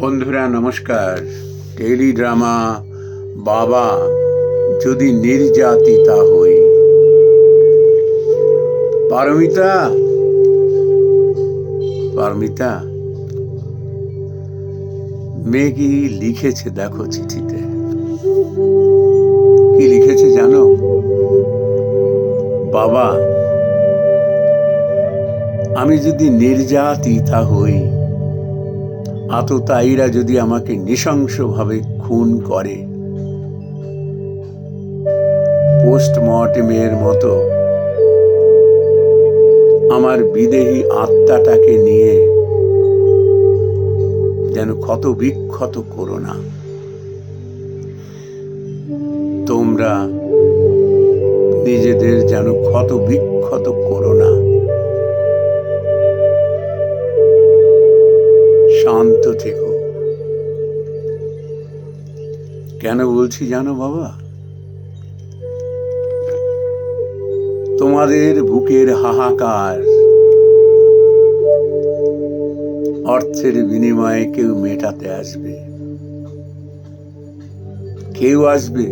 বন্ধুরা, নমস্কার। Tele drama বাবা, যদি নির্যাতিতা হই পারমিতা? পারমিতা? মেয়ে কি লিখেছে, দেখো চিঠিতে। কি লিখেছে জানো? বাবা, আমি যদি নির্যাতিতা হই আততায়ীরা যদি আমাকে নৃশংসভাবে খুন করে। পোস্টমর্টেমের মতো আমার বিদেহী আত্মাটাকে নিয়ে যেন ক্ষত বিক্ষত করো না। তোমরা নিজেদের যেন ক্ষত বিক্ষত করো না। শান্ত থেকো। কেন বলছি জানো বাবা? তোমাদের বুকের হাহাকার। অর্থের বিনিময়ে কেউ মেটাতে আসবে। কেউ আসবে।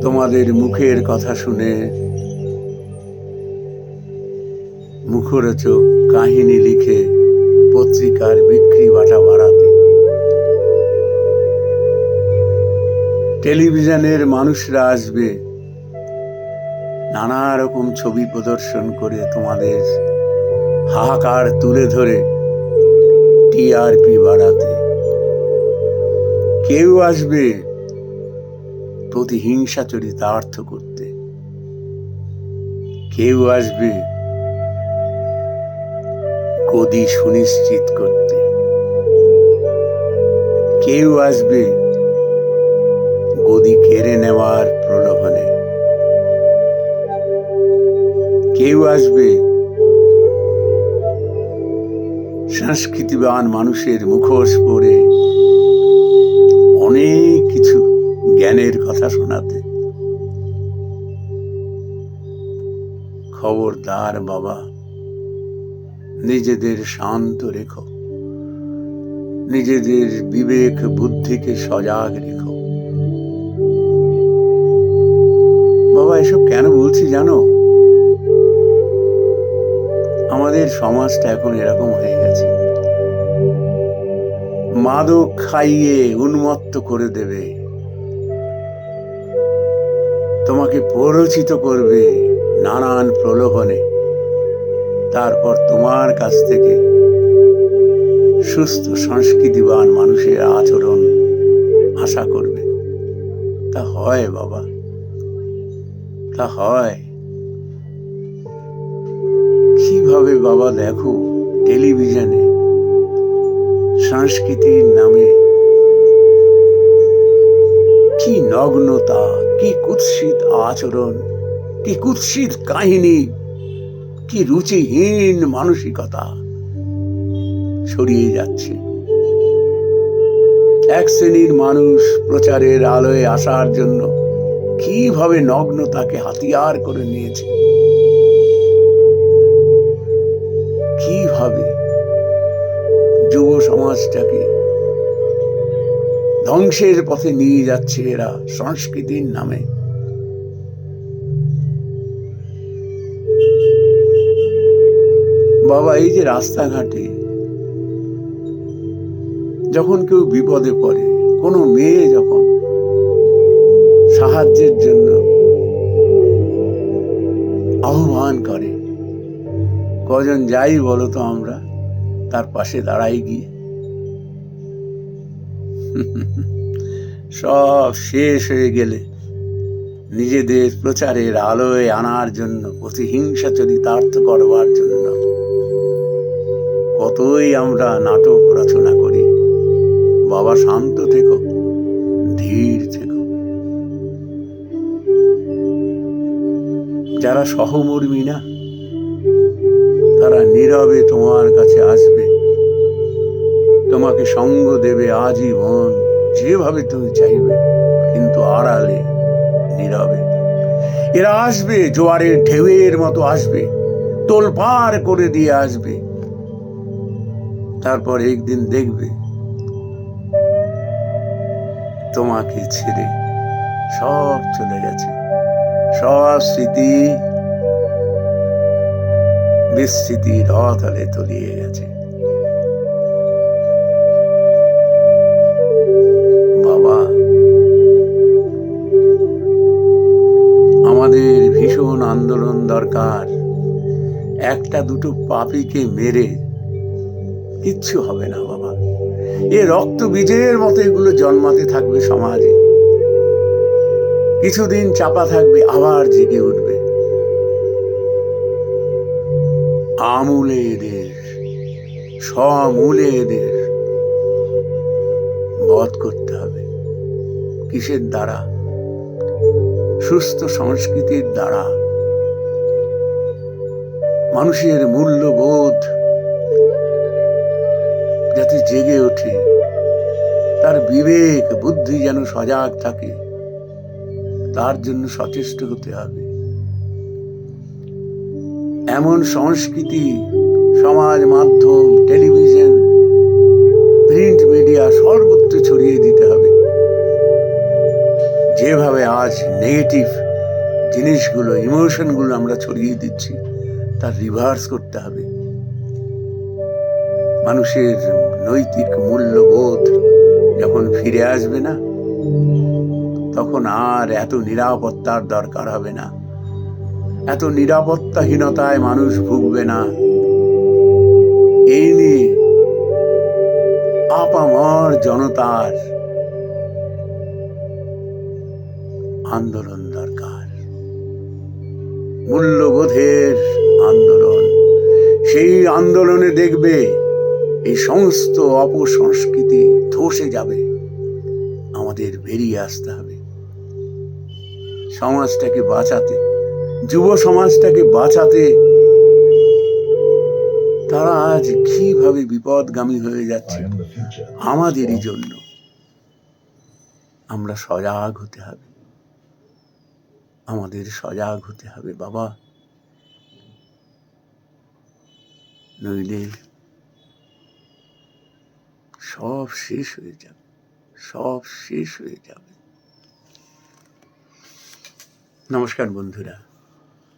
তোমাদের মুখের কথা শুনে মুখরোচক কাহিনী লিখে পত্রিকার বিক্রি বাটা বাড়াতে। টেলিভিশনের মানুষরা আসবে। নানা রকম ছবি প্রদর্শন করে তোমাদের হাহাকার তুলে ধরে টিআরপি বাড়াতে। কেউ আসবে প্রতিহিংসা চরিতার্থ করতে। কেউ আসবে গদি সুনিশ্চিত করতে। কেউ আসবে গদি কেড়ে নেওয়ার প্রলোভনে। কেউ আসবে সংস্কৃতিবান মানুষের মুখোশ পরে অনেক কিছু জ্ঞানের কথা শোনাতে। খবরদার বাবা নিজেদের শান্ত রেখো। নিজেদের বিবেক বুদ্ধিকে সজাগ রেখো। বাবা, এসব কেন বলছি জানো? আমাদের সমাজটা এখন এরকম হয়ে গেছে। মাদক খাইয়ে উন্মত্ত করে দেবে। তোমাকে প্ররোচিত করবে নানান প্রলোভনে। তারপর তোমার কাছ থেকে সুস্থ, সংস্কৃতিবান মানুষের আচরণ আশা করবে। তা হয় বাবা। তা হয়। কীভাবে বাবা দেখো টেলিভিশনে সংস্কৃতির নামে কি নগ্নতা, কি কুৎসিত আচরণ, কি কুৎসিত কাহিনী কি রুচিহীন মানসিকতা। ছড়িয়ে যাচ্ছে। এক শ্রেণির মানুষ প্রচারের আলোয় আসার জন্য কীভাবে নগ্নতাকে হাতিয়ার করে নিয়েছে? কীভাবে যুব সমাজটাকে ধ্বংসের পথে নিয়ে যাচ্ছে এরা সংস্কৃতির নামে? বাবা, এই যে রাস্তাঘাটে যখন কেউ বিপদে পড়ে, কোনো মেয়ে যখন সাহায্যের জন্য আহ্বান করে, কজন যাই বলো তো আমরা, তার পাশে দাঁড়াই গিয়ে। সব শেষ হয়ে গেলে নিজেদের প্রচারের আলোয় আনার জন্য প্রতিহিংসা চরিতার্থ করবার জন্য কতই আমরা নাটক রচনা করি। বাবা শান্ত থেকো, ধীর থেকো। যারা সহমর্মী না, তারা নীরবে তোমার কাছে আসবে। তোমাকে সঙ্গ দেবে আজীবন, যেভাবে তুমি চাইবে, কিন্তু আড়ালে, নীরবে। এরা আসবে, জোয়ারের ঢেউয়ের মতো আসবে তোলপার করে দিয়ে আসবে। তারপর একদিন দেখবে তোমাকে ছেড়ে সব চলে গেছে। সব স্মৃতি বিস্মৃতির অতলে তলিয়ে গেছে। বাবা, আমাদের ভীষণ আন্দোলন দরকার। একটা দুটো পাপিকে মেরে কিচ্ছু হবে না, বাবা। এ রক্ত বীজের মতো এগুলো জন্মাতে থাকবে সমাজে। কিছুদিন চাপা থাকবে, আবার জেগে উঠবে। আমূলে এদের, সমূলে এদের বধ করতে হবে। কিসের দ্বারা? সুস্থ সংস্কৃতির দ্বারা। মানুষের মূল্যবোধ যাতে জেগে ওঠে। তার বিবেক, বুদ্ধি যেন সজাগ থাকে। তার জন্য সচেষ্ট হতে হবে। এমন সংস্কৃতি, সমাজ মাধ্যম, টেলিভিশন, প্রিন্ট মিডিয়া সর্বত্র ছড়িয়ে দিতে হবে। যেভাবে আজ নেগেটিভ জিনিসগুলো, ইমোশনগুলো আমরা ছড়িয়ে দিচ্ছি তার রিভার্স করতে হবে। মানুষের নৈতিক মূল্যবোধ যখন ফিরে আসবে না, তখন আর এত নিরাপত্তার দরকার হবে না। এত নিরাপত্তাহীনতায় মানুষ ভুগবে না। এই নিয়ে আপামর জনতার আন্দোলন দরকার। মূল্যবোধের আন্দোলন, সেই আন্দোলনে দেখবে এই সমস্ত অপসংস্কৃতি ধসে যাবে। আমাদের বেরিয়ে আসতে হবে। সমাজটাকে বাঁচাতে যুব সমাজটাকে বাঁচাতে তারা আজ কীভাবে বিপদগামী হয়ে যাচ্ছে আমাদেরই জন্য। আমরা সজাগ হতে হবে। আমাদের সজাগ হতে হবে বাবা। নইলে সব শেষ হয়ে যাবে। সব শেষ হয়ে যাবে। নমস্কার বন্ধুরা।